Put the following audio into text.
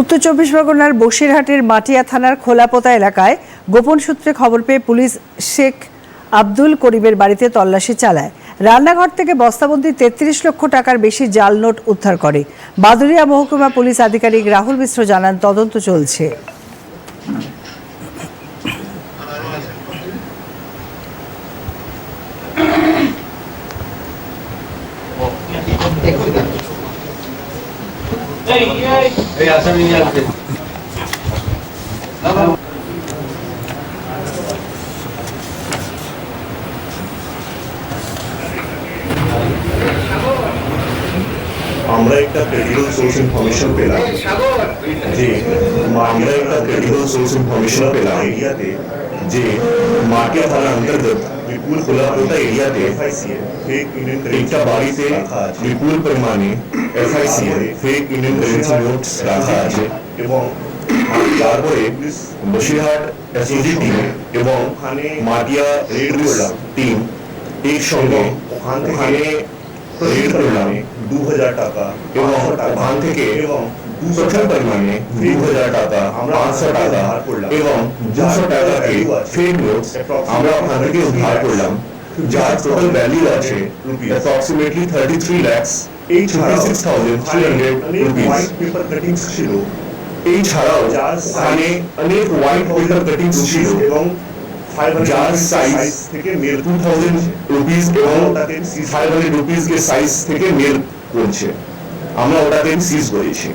উত্তর চব্বিশ পরগনার বসিরহাটের মাটিয়া থানার খোলাপোতা এলাকায় গোপন সূত্রে খবর পেয়ে পুলিশ শেখ আব্দুল করিমের বাড়িতে তল্লাশি চালায়। রান্নাঘর থেকে বস্তাবন্দি তেত্রিশ লক্ষ টাকার বেশি জাল নোট উদ্ধার করে। বাদুরিয়া মহকুমা পুলিশ আধিকারিক রাহুল মিশ্র জানান, তদন্ত চলছে। এই আসামি নিয়ে আসবে আমরা একটা পেট্রোল সোর্স ইনফরমেশন পেলাম। যে আমরা একটা ক্রেডিবল সোর্স ইনফরমেশন পেলাম এরিয়াতে যে মাটিয়া থানার অন্তর্গত বিপুল খোলাপোতা এরিয়াতে ফেক ইন্ডিয়ান একটা বাড়িতে বিপুল পরিমাণে FIC fake Indian currency notes রাখা আছে এবং তারপরে বসিরহাট এসওজি টিম এবং মাটিয়া রেড টিম একসঙ্গে ওখানে রেড করলাম দু হাজার টাকা এবং ওখান থেকে এবং প্রচুর পরিমাণে দু হাজার টাকা পাঁচশো টাকা এবং দুশো টাকাকে ফেক নোটস আমরা ওখান থেকে উদ্ধার করলাম যার টোটাল ভ্যালু আছে অ্যাপ্রক্সিমেটলি থার্টি থ্রি ল্যাক্স এই thirty six thousand three hundred rupees paper cuttings ছিল। এই ছাড়াও ওখানে অনেক হোয়াইট পেপার কাটিংস ছিল। এবং যার সাইজ থেকে মেল টু থাউজেন্ড রুপিস এবং ফাইভ হান্ড্রেড রুপিস সাইজ থেকে মেল করছে। আমরা ওটাকে সিজ করেছি।